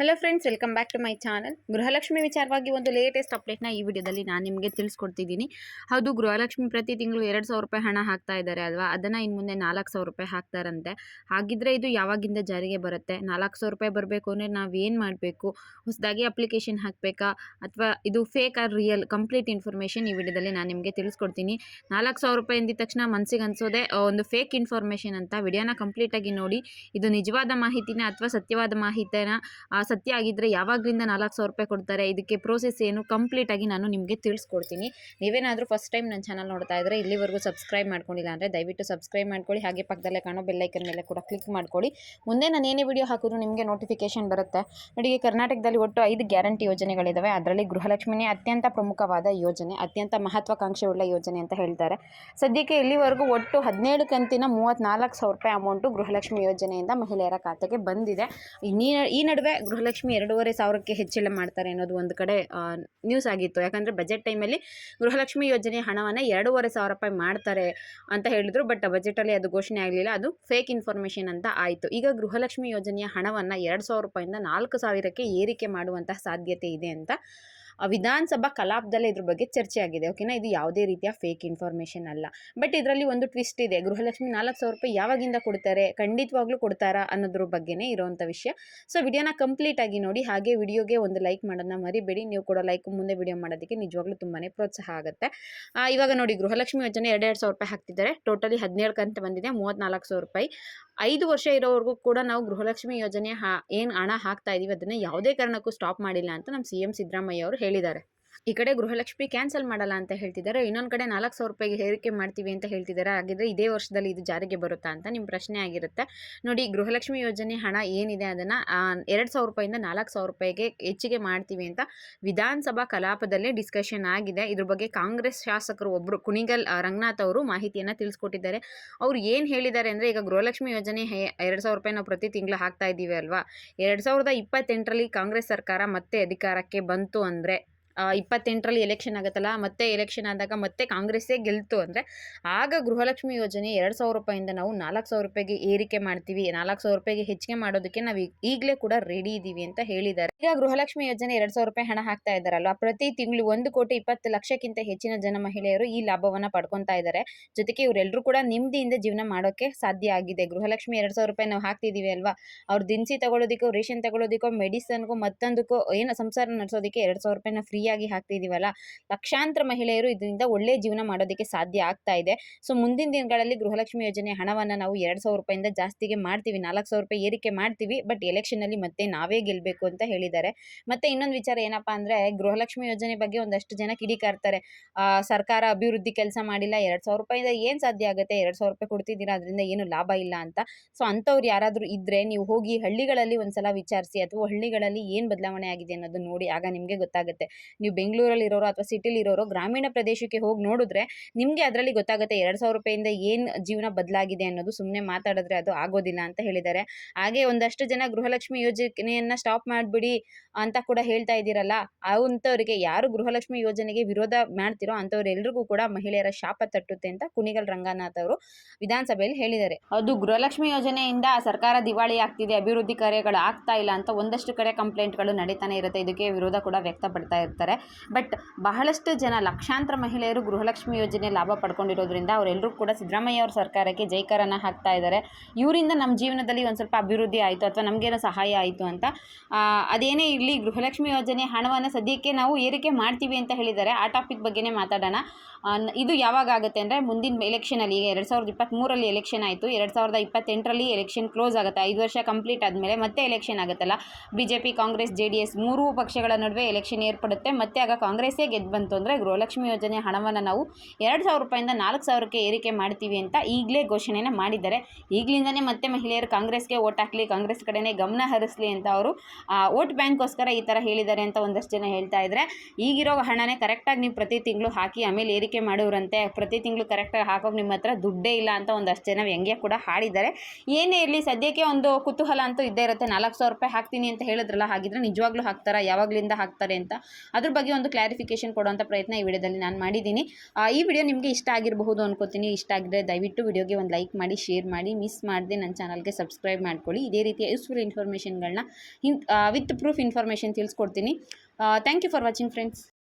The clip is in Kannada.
Hello friends welcome back to my channel Gruhalakshmi ವಿಚಾರವಾಗಿ ಒಂದು ಲೇಟೆಸ್ಟ್ ಅಪ್ಡೇಟ್ನ ಈ ವಿಡಿಯೋದಲ್ಲಿ ನಾನು ನಿಮಗೆ ತಿಳಿಸ್ಕೊಡ್ತಿದ್ದೀನಿ. ಹೌದು, ಗೃಹಲಕ್ಷ್ಮಿ ಪ್ರತಿ ತಿಂಗಳು ಎರಡು ಸಾವಿರ ರೂಪಾಯಿ ಹಣ ಹಾಕ್ತಾ ಇದ್ದಾರೆ ಅಲ್ವಾ? ಅದನ್ನು ಇನ್ನು ಮುಂದೆ ನಾಲ್ಕು ಸಾವಿರ ರೂಪಾಯಿ ಹಾಕ್ತಾರಂತೆ. ಹಾಗಿದ್ರೆ ಇದು ಯಾವಾಗಿಂದ ಜಾರಿಗೆ ಬರುತ್ತೆ? ನಾಲ್ಕು ಸಾವಿರ ರೂಪಾಯಿ ಬರಬೇಕು ಅಂದರೆ ನಾವು ಏನು ಮಾಡಬೇಕು? ಹೊಸದಾಗಿ ಅಪ್ಲಿಕೇಶನ್ ಹಾಕಬೇಕಾ? ಅಥವಾ ಇದು fake or real complete information ಈ ವಿಡಿಯೋದಲ್ಲಿ ನಾನು ನಿಮಗೆ ತಿಳಿಸ್ಕೊಡ್ತೀನಿ. ನಾಲ್ಕು ಸಾವಿರ ರೂಪಾಯಿ ಎಂದಿದ ತಕ್ಷಣ ಮನಸ್ಸಿಗೆ ಅನ್ಸೋದೆ ಒಂದು ಫೇಕ್ ಇನ್ಫಾರ್ಮೇಷನ್ ಅಂತ. ವಿಡಿಯೋನ ಕಂಪ್ಲೀಟಾಗಿ ನೋಡಿ. ಇದು ನಿಜವಾದ ಮಾಹಿತಿನ ಅಥವಾ ಸತ್ಯವಾದ ಮಾಹಿತಿನ ಸತ್ಯ ಆಗಿದ್ದರೆ ಯಾವಾಗಲಿಂದ ನಾಲ್ಕು ಸಾವಿರ ರೂಪಾಯಿ ಕೊಡ್ತಾರೆ, ಇದಕ್ಕೆ ಪ್ರೋಸೆಸ್ ಏನು ಕಂಪ್ಲೀಟಾಗಿ ನಾನು ನಿಮಗೆ ತಿಳಿಸ್ಕೊಡ್ತೀನಿ. ನೀವೇನಾದರೂ ಫಸ್ಟ್ ಟೈಮ್ ನನ್ನ ಚಾನಲ್ ನೋಡ್ತಾ ಇದ್ದರೆ ಇಲ್ಲಿವರೆಗೂ ಸಬ್ಸ್ಕ್ರೈಬ್ ಮಾಡ್ಕೊಂಡಿಲ್ಲ ಅಂದರೆ ದಯವಿಟ್ಟು ಸಬ್ಸ್ಕ್ರೈಬ್ ಮಾಡ್ಕೊಳ್ಳಿ, ಹಾಗೆ ಪಕ್ಕದಲ್ಲೇ ಕಾಣೋ ಬೆಲ್ಲೈಕನ್ ಮೇಲೆ ಕೂಡ ಕ್ಲಿಕ್ ಮಾಡ್ಕೊಳ್ಳಿ. ಮುಂದೆ ನಾನು ಏನೇ ವಿಡಿಯೋ ಹಾಕಿದ್ರು ನಿಮಗೆ ನೋಟಿಫಿಕೇಷನ್ ಬರುತ್ತೆ. ನೋಡಿ ಕರ್ನಾಟಕದಲ್ಲಿ ಒಟ್ಟು ಐದು ಗ್ಯಾರಂಟಿ ಯೋಜನೆಗಳಿದ್ದಾವೆ ಅದರಲ್ಲಿ ಗೃಹಲಕ್ಷ್ಮಿನೇ ಅತ್ಯಂತ ಪ್ರಮುಖವಾದ ಯೋಜನೆ, ಅತ್ಯಂತ ಮಹತ್ವಾಕಾಂಕ್ಷೆ ಉಳ್ಳ ಯೋಜನೆ ಅಂತ ಹೇಳ್ತಾರೆ. ಸದ್ಯಕ್ಕೆ ಇಲ್ಲಿವರೆಗೂ ಒಟ್ಟು ಹದಿನೇಳು ಕಂತಿನ ಮೂವತ್ತ್ನಾಲ್ಕು ಸಾವಿರ ರೂಪಾಯಿ ಅಮೌಂಟು ಗೃಹಲಕ್ಷ್ಮಿ ಯೋಜನೆಯಿಂದ ಮಹಿಳೆಯರ ಖಾತೆಗೆ ಬಂದಿದೆ. ಈ ನಡುವೆ ನಡುವೆ ಗೃಹಲಕ್ಷ್ಮಿ ಎರಡೂವರೆ ಸಾವಿರಕ್ಕೆ ಹೆಚ್ಚಳ ಮಾಡ್ತಾರೆ ಅನ್ನೋದು ಒಂದು ಕಡೆ ನ್ಯೂಸ್ ಆಗಿತ್ತು. ಯಾಕಂದರೆ ಬಜೆಟ್ ಟೈಮಲ್ಲಿ ಗೃಹಲಕ್ಷ್ಮಿ ಯೋಜನೆ ಹಣವನ್ನು ಎರಡೂವರೆ ಸಾವಿರ ರೂಪಾಯಿ ಮಾಡ್ತಾರೆ ಅಂತ ಹೇಳಿದ್ರು ಬಟ್ ಬಜೆಟಲ್ಲಿ ಅದು ಘೋಷಣೆ ಆಗಲಿಲ್ಲ. ಅದು ಫೇಕ್ ಇನ್ಫಾರ್ಮೇಷನ್ ಅಂತ ಆಯಿತು. ಈಗ ಗೃಹಲಕ್ಷ್ಮಿ ಯೋಜನೆಯ ಹಣವನ್ನು ಎರಡು ಸಾವಿರ ರೂಪಾಯಿಂದ ನಾಲ್ಕು ಸಾವಿರಕ್ಕೆ ಏರಿಕೆ ಮಾಡುವಂತಹ ಸಾಧ್ಯತೆ ಇದೆ ಅಂತ ವಿಧಾನಸಭಾ ಕಲಾಪದಲ್ಲೇ ಇದ್ರ ಬಗ್ಗೆ ಚರ್ಚೆ ಆಗಿದೆ. ಓಕೆನಾ? ಇದು ಯಾವುದೇ ರೀತಿಯ ಫೇಕ್ ಇನ್ಫಾರ್ಮೇಷನ್ ಅಲ್ಲ. ಬಟ್ ಇದರಲ್ಲಿ ಒಂದು ಟ್ವಿಸ್ಟ್ ಇದೆ. ಗೃಹಲಕ್ಷ್ಮಿ ನಾಲ್ಕು ಸಾವಿರ ರೂಪಾಯಿ ಯಾವಾಗಿಂದ ಕೊಡ್ತಾರೆ? ಖಂಡಿತವಾಗ್ಲೂ ಕೊಡ್ತಾರಾ ಅನ್ನೋದ್ರ ಬಗ್ಗೆನೇ ಇರೋವಂಥ ವಿಷಯ. ಸೊ ವಿಡಿಯೋನ ಕಂಪ್ಲೀಟ್ ಆಗಿ ನೋಡಿ. ಹಾಗೆ ವಿಡಿಯೋಗೆ ಒಂದು ಲೈಕ್ ಮಾಡೋದನ್ನ ಮರಿಬೇಡಿ. ನೀವು ಕೊಡೋ ಲೈಕ್ ಮುಂದೆ ವಿಡಿಯೋ ಮಾಡೋದಕ್ಕೆ ನಿಜವಾಗ್ಲೂ ತುಂಬಾ ಪ್ರೋತ್ಸಾಹ ಆಗುತ್ತೆ. ಇವಾಗ ನೋಡಿ ಗೃಹಲಕ್ಷ್ಮಿ ಯೋಜನೆ ಎರಡೆರಡು ಸಾವಿರ ರೂಪಾಯಿ ಹಾಕ್ತಿದ್ದಾರೆ. ಟೋಟಲಿ ಹದಿನೇಳು ಕಂತು ಬಂದಿದೆ. ಮೂವತ್ತ್ನಾಲ್ಕು ಸಾವಿರ ರೂಪಾಯಿ. ಐದು ವರ್ಷ ಇರೋವರೆಗೂ ಕೂಡ ನಾವು ಗೃಹಲಕ್ಷ್ಮಿ ಯೋಜನೆ ಹಾ, ಏನು ಹಣ ಹಾಕ್ತಾ ಇದೀವಿ, ಅದನ್ನು ಯಾವುದೇ ಕಾರಣಕ್ಕೂ ಸ್ಟಾಪ್ ಮಾಡಿಲ್ಲ ಅಂತ ನಮ್ಮ ಸಿ ಎಂ ಸಿದ್ದರಾಮಯ್ಯ ಅವರು ಹೇಳಿದ್ದಾರೆ. ಈ ಕಡೆ ಗೃಹಲಕ್ಷ್ಮಿ ಕ್ಯಾನ್ಸಲ್ ಮಾಡಲ್ಲ ಅಂತ ಹೇಳ್ತಿದ್ದಾರೆ. ಇನ್ನೊಂದು ಕಡೆ ನಾಲ್ಕು ಸಾವಿರ ರೂಪಾಯಿಗೆ ಹೇರಿಕೆ ಮಾಡ್ತೀವಿ ಅಂತ ಹೇಳ್ತಿದ್ದಾರೆ. ಹಾಗಿದ್ರೆ ಇದೇ ವರ್ಷದಲ್ಲಿ ಇದು ಜಾರಿಗೆ ಬರುತ್ತಾ ಅಂತ ನಿಮ್ಮ ಪ್ರಶ್ನೆ ಆಗಿರುತ್ತೆ. ನೋಡಿ, ಗೃಹಲಕ್ಷ್ಮಿ ಯೋಜನೆ ಹಣ ಏನಿದೆ ಅದನ್ನು ಎರಡು ಸಾವಿರ ರೂಪಾಯಿಂದ ನಾಲ್ಕು ಸಾವಿರ ರೂಪಾಯಿಗೆ ಹೆಚ್ಚಿಗೆ ಮಾಡ್ತೀವಿ ಅಂತ ವಿಧಾನಸಭಾ ಕಲಾಪದಲ್ಲೇ ಡಿಸ್ಕಷನ್ ಆಗಿದೆ. ಇದ್ರ ಬಗ್ಗೆ ಕಾಂಗ್ರೆಸ್ ಶಾಸಕರು ಒಬ್ಬರು ಕುಣಿಗಲ್ ರಂಗನಾಥ್ ಅವರು ಮಾಹಿತಿಯನ್ನು ತಿಳಿಸ್ಕೊಟ್ಟಿದ್ದಾರೆ. ಅವ್ರು ಏನು ಹೇಳಿದ್ದಾರೆ ಅಂದರೆ, ಈಗ ಗೃಹಲಕ್ಷ್ಮಿ ಯೋಜನೆ ಎರಡು ಸಾವಿರ ರೂಪಾಯಿ ನಾವು ಪ್ರತಿ ತಿಂಗಳು ಹಾಕ್ತಾ ಇದ್ದೀವಿ ಅಲ್ವಾ? ಎರಡು ಸಾವಿರದ ಇಪ್ಪತ್ತೆಂಟರಲ್ಲಿ ಕಾಂಗ್ರೆಸ್ ಸರ್ಕಾರ ಮತ್ತೆ ಅಧಿಕಾರಕ್ಕೆ ಬಂತು ಅಂದರೆ ಇಪ್ಪತ್ತೆಂಟರಲ್ಲಿ ಎಲೆಕ್ಷನ್ ಆಗುತ್ತಲ್ಲ, ಮತ್ತೆ ಎಲೆಕ್ಷನ್ ಆದಾಗ ಮತ್ತೆ ಕಾಂಗ್ರೆಸ್ಸೇ ಗೆಲ್ತು ಅಂದರೆ ಆಗ ಗೃಹಲಕ್ಷ್ಮಿ ಯೋಜನೆ ಎರಡು ಸಾವಿರ ರೂಪಾಯಿಂದ ನಾವು ನಾಲ್ಕು ಸಾವಿರ ರೂಪಾಯಿಗೆ ಏರಿಕೆ ಮಾಡ್ತೀವಿ. ನಾಲ್ಕು ಸಾವಿರ ರೂಪಾಯಿಗೆ ಹೆಚ್ಚಿಗೆ ಮಾಡೋದಕ್ಕೆ ನಾವು ಈಗಲೇ ಕೂಡ ರೆಡಿ ಇದ್ದೀವಿ ಅಂತ ಹೇಳಿದ್ದಾರೆ. ಈಗ ಗೃಹಲಕ್ಷ್ಮಿ ಯೋಜನೆ ಎರಡು ಸಾವಿರ ರೂಪಾಯಿ ಹಣ ಹಾಕ್ತಾ ಇದ್ದಾರಲ್ವಾ? ಪ್ರತಿ ತಿಂಗಳು ಒಂದು ಕೋಟಿ ಇಪ್ಪತ್ತು ಲಕ್ಷಕ್ಕಿಂತ ಹೆಚ್ಚಿನ ಜನ ಮಹಿಳೆಯರು ಈ ಲಾಭವನ್ನು ಪಡ್ಕೊತಾ ಇದ್ದಾರೆ. ಜೊತೆಗೆ ಇವರೆಲ್ಲರೂ ಕೂಡ ನೆಮ್ಮದಿಯಿಂದ ಜೀವನ ಮಾಡೋಕ್ಕೆ ಸಾಧ್ಯ ಆಗಿದೆ. ಗೃಹಲಕ್ಷ್ಮಿ ಎರಡು ಸಾವಿರ ರೂಪಾಯಿ ನಾವು ಹಾಕ್ತಿದ್ದೀವಿ ಅಲ್ವಾ? ಅವ್ರು ದಿನಸಿ ತಗೊಳ್ಳೋದಕ್ಕೋ ರೇಷನ್ ತಗೊಳ್ಳೋದಕ್ಕೋ ಮೆಡಿಸನ್ಗೂ ಮತ್ತೊಂದಕ್ಕೂ, ಏನು ಸಂಸಾರ ನಡೆಸೋದಕ್ಕೆ ಎರಡು ಸಾವಿರ ರೂಪಾಯಿನ ಫ್ರೀಯಾಗಿ ಹಾಕ್ತಿದ್ದೀವಲ್ಲ ಲಕ್ಷಾಂತರ ಮಹಿಳೆಯರು ಇದರಿಂದ ಒಳ್ಳೆ ಜೀವನ ಮಾಡೋದಕ್ಕೆ ಸಾಧ್ಯ ಆಗ್ತಾ ಇದೆ. ಸೊ, ಮುಂದಿನ ದಿನಗಳಲ್ಲಿ ಗೃಹಲಕ್ಷ್ಮಿ ಯೋಜನೆ ಹಣವನ್ನು ನಾವು ಎರಡು ಸಾವಿರ ರೂಪಾಯಿಂದ ಜಾಸ್ತಿಗೆ ಮಾಡ್ತೀವಿ. ನಾಲ್ಕು ಸಾವಿರ ರೂಪಾಯಿ ಏರಿಕೆ ಮಾಡ್ತೀವಿ. ಬಟ್ ಎಲೆಕ್ಷನಲ್ಲಿ ಮತ್ತೆ ನಾವೇ ಗೆಲ್ಲಬೇಕು ಅಂತ ಹೇಳಿದ್ದಾರೆ. ಮತ್ತೆ ಇನ್ನೊಂದು ವಿಚಾರ ಏನಪ್ಪಾ ಅಂದರೆ, ಗೃಹಲಕ್ಷ್ಮಿ ಯೋಜನೆ ಬಗ್ಗೆ ಒಂದಷ್ಟು ಜನ ಕಿಡಿಕಾರ್ತಾರೆ. ಸರ್ಕಾರ ಅಭಿವೃದ್ಧಿ ಕೆಲಸ ಮಾಡಿಲ್ಲ. ಎರಡು ಸಾವಿರ ರೂಪಾಯಿಂದ ಏನು ಸಾಧ್ಯ ಆಗುತ್ತೆ? ಎರಡು ಸಾವಿರ ರೂಪಾಯಿ ಕೊಡ್ತಿದ್ದೀರಾ? ಅದರಿಂದ ಏನು ಲಾಭ ಇಲ್ಲ ಅಂತ. ಸೊ, ಅಂಥವ್ರು ಯಾರಾದರೂ ಇದ್ದರೆ ನೀವು ಹೋಗಿ ಹಳ್ಳಿಗಳಲ್ಲಿ ಒಂದ್ಸಲ ವಿಚಾರಿಸಿ, ಅಥವಾ ಹಳ್ಳಿಗಳಲ್ಲಿ ಏನು ಬದಲಾವಣೆ ಆಗಿದೆ ಅನ್ನೋದು ನೋಡಿ, ಆಗ ನಿಮಗೆ ಗೊತ್ತಾಗುತ್ತೆ. ನೀವು ಬೆಂಗಳೂರಲ್ಲಿ ಇರೋರು ಅಥವಾ ಸಿಟಿಲಿ ಇರೋರು ಗ್ರಾಮೀಣ ಪ್ರದೇಶಕ್ಕೆ ಹೋಗಿ ನೋಡಿದ್ರೆ ನಿಮಗೆ ಅದರಲ್ಲಿ ಗೊತ್ತಾಗುತ್ತೆ ಎರಡು ಸಾವಿರ ರೂಪಾಯಿಂದ ಏನು ಜೀವನ ಬದಲಾಗಿದೆ ಅನ್ನೋದು ಸುಮ್ಮನೆ ಮಾತಾಡಿದ್ರೆ ಅದು ಆಗೋದಿಲ್ಲ ಅಂತ ಹೇಳಿದ್ದಾರೆ. ಹಾಗೆ ಒಂದಷ್ಟು ಜನ ಗೃಹಲಕ್ಷ್ಮಿ ಯೋಜನೆಯನ್ನು ಸ್ಟಾಪ್ ಮಾಡಿಬಿಡಿ ಅಂತ ಕೂಡ ಹೇಳ್ತಾ ಇದ್ದೀರಲ್ಲ, ಅಂಥವರಿಗೆ ಯಾರು ಗೃಹಲಕ್ಷ್ಮಿ ಯೋಜನೆಗೆ ವಿರೋಧ ಮಾಡ್ತಿರೋ ಅಂಥವ್ರೆಲ್ರಿಗೂ ಕೂಡ ಮಹಿಳೆಯರ ಶಾಪ ತಟ್ಟುತ್ತೆ ಅಂತ ಕುಣಿಗಲ್ ರಂಗನಾಥ್ ಅವರು ವಿಧಾನಸಭೆಯಲ್ಲಿ ಹೇಳಿದ್ದಾರೆ. ಅದು ಗೃಹಲಕ್ಷ್ಮಿ ಯೋಜನೆಯಿಂದ ಸರ್ಕಾರ ದಿವಾಳಿ ಆಗ್ತಿದೆ, ಅಭಿವೃದ್ಧಿ ಕಾರ್ಯಗಳು ಆಗ್ತಾ ಇಲ್ಲ ಅಂತ ಒಂದಷ್ಟು ಕಡೆ ಕಂಪ್ಲೇಂಟ್ಗಳು ನಡೀತಾನೆ ಇರುತ್ತೆ. ಇದಕ್ಕೆ ವಿರೋಧ ಕೂಡ ವ್ಯಕ್ತಪಡ್ತಾ ಇರ್ತಾರೆ. ಬಟ್ ಬಹಳಷ್ಟು ಜನ ಲಕ್ಷಾಂತರ ಮಹಿಳೆಯರು ಗೃಹಲಕ್ಷ್ಮಿ ಯೋಜನೆ ಲಾಭ ಪಡ್ಕೊಂಡಿರೋದ್ರಿಂದ ಅವರೆಲ್ಲರೂ ಕೂಡ ಸಿದ್ದರಾಮಯ್ಯ ಅವ್ರ ಸರ್ಕಾರಕ್ಕೆ ಜೈಕಾರನ ಹಾಕ್ತಾ ಇದ್ದಾರೆ. ಇವರಿಂದ ನಮ್ಮ ಜೀವನದಲ್ಲಿ ಒಂದು ಸ್ವಲ್ಪ ಅಭಿವೃದ್ಧಿ ಆಯಿತು ಅಥವಾ ನಮಗೇನೋ ಸಹಾಯ ಆಯಿತು ಅಂತ. ಅದೇನೇ ಇರಲಿ ಗೃಹಲಕ್ಷ್ಮಿ ಯೋಜನೆ ಹಣವನ್ನು ಸದ್ಯಕ್ಕೆ ನಾವು ಏರಿಕೆ ಮಾಡ್ತೀವಿ ಅಂತ ಹೇಳಿದ್ದಾರೆ. ಆ ಟಾಪಿಕ್ ಬಗ್ಗೆನೇ ಮಾತಾಡೋಣ. ಇದು ಯಾವಾಗ ಆಗುತ್ತೆ ಅಂದರೆ ಮುಂದಿನ ಎಲೆಕ್ಷನಲ್ಲಿ ಈಗ ಎರಡು ಸಾವಿರದ ಇಪ್ಪತ್ತ್ಮೂರಲ್ಲಿ ಎಲೆಕ್ಷನ್ ಆಯಿತು. ಎರಡು ಸಾವಿರದ ಇಪ್ಪತ್ತೆಂಟರಲ್ಲಿ ಎಲೆಕ್ಷನ್ ಕ್ಲೋಸ್ ಆಗುತ್ತೆ. ಐದು ವರ್ಷ ಕಂಪ್ಲೀಟ್ ಆದಮೇಲೆ ಮತ್ತೆ ಎಲೆಕ್ಷನ್ ಆಗುತ್ತಲ್ಲ. B J P Congress, J D S ಮೂರೂ ಪಕ್ಷಗಳ ನಡುವೆ ಎಲೆಕ್ಷನ್ ಏರ್ಪಡುತ್ತೆ. ಮತ್ತೆ ಆಗ ಕಾಂಗ್ರೆಸ್ಸೇ ಗೆದ್ದು ಬಂತು ಅಂದರೆ ಗೃಹಲಕ್ಷ್ಮಿ ಯೋಜನೆ ಹಣವನ್ನು ನಾವು ಎರಡು ಸಾವಿರ ರೂಪಾಯಿಂದ ನಾಲ್ಕು ಸಾವಿರಕ್ಕೆ ಏರಿಕೆ ಮಾಡ್ತೀವಿ ಅಂತ ಈಗಲೇ ಘೋಷಣೆನ ಮಾಡಿದ್ದಾರೆ. ಈಗಲಿಂದನೇ ಮತ್ತೆ ಮಹಿಳೆಯರು ಕಾಂಗ್ರೆಸ್ಗೆ ಓಟ್ ಹಾಕಲಿ, ಕಾಂಗ್ರೆಸ್ ಕಡೆನೇ ಗಮನ ಹರಿಸಲಿ ಅಂತ ಅವರು ಓಟ್ ಬ್ಯಾಂಕ್ಗೋಸ್ಕರ ಈ ಥರ ಹೇಳಿದ್ದಾರೆ ಅಂತ ಒಂದಷ್ಟು ಜನ ಹೇಳ್ತಾ ಇದ್ದಾರೆ ಈಗಿರೋ ಹಣನೇ ಕರೆಕ್ಟಾಗಿ ನೀವು ಪ್ರತಿ ತಿಂಗಳು ಹಾಕಿ ಆಮೇಲೆ ಏರಿಕೆ ಮಾಡೋರಂತೆ ಪ್ರತಿ ತಿಂಗಳು ಕರೆಕ್ಟಾಗಿ ಹಾಕೋಕೆ ನಿಮ್ಮ ಹತ್ರ ದುಡ್ಡೇ ಇಲ್ಲ ಅಂತ ಒಂದಷ್ಟು ಜನ ವ್ಯಂಗ್ಯ ಕೂಡ ಹಾಡಿದ್ದಾರೆ. ಏನೇ ಇರಲಿ ಸದ್ಯಕ್ಕೆ ಒಂದು ಕುತೂಹಲ ಅಂತೂ ಇದ್ದೇ ಇರುತ್ತೆ, ನಾಲ್ಕು ಸಾವಿರ ರೂಪಾಯಿ ಹಾಕ್ತೀನಿ ಅಂತ ಹೇಳಿದ್ರಲ್ಲ, ಹಾಗಿದ್ರೆ ನಿಜವಾಗ್ಲೂ ಹಾಕ್ತಾರಾ, ಯಾವಾಗಲಿಂದ ಹಾಕ್ತಾರೆ ಅಂತ. ಅದ್ರ ಬಗ್ಗೆ ಒಂದು ಕ್ಲಾರಿಫಿಕೇಶನ್ ಕೊಡುವಂಥ ಪ್ರಯತ್ನ ಈ ವಿಡಿಯೋದಲ್ಲಿ ನಾನು ಮಾಡಿದ್ದೀನಿ. ಈ ವಿಡಿಯೋ ನಿಮಗೆ ಇಷ್ಟ ಆಗಿರಬಹುದು ಅನ್ಕೋತೀನಿ. ಇಷ್ಟ ಆಗಿದ್ರೆ ದಯವಿಟ್ಟು ವಿಡಿಯೋಗೆ ಒಂದು ಲೈಕ್ ಮಾಡಿ, ಶೇರ್ ಮಾಡಿ, ಮಿಸ್ ಮಾಡದೆ ನನ್ನ ಚಾನಲ್ಗೆ ಸಬ್ಸ್ಕ್ರೈಬ್ ಮಾಡ್ಕೊಳ್ಳಿ. ಇದೇ ರೀತಿಯ ಯೂಸ್ಫುಲ್ ಇನ್ಫಾರ್ಮೇಷನ್ಗಳನ್ನ ವಿತ್ ಪ್ರೂಫ್ ಇನ್ಫಾರ್ಮೇಷನ್ ತಿಳಿಸ್ಕೊಡ್ತೀನಿ. Thank you for watching friends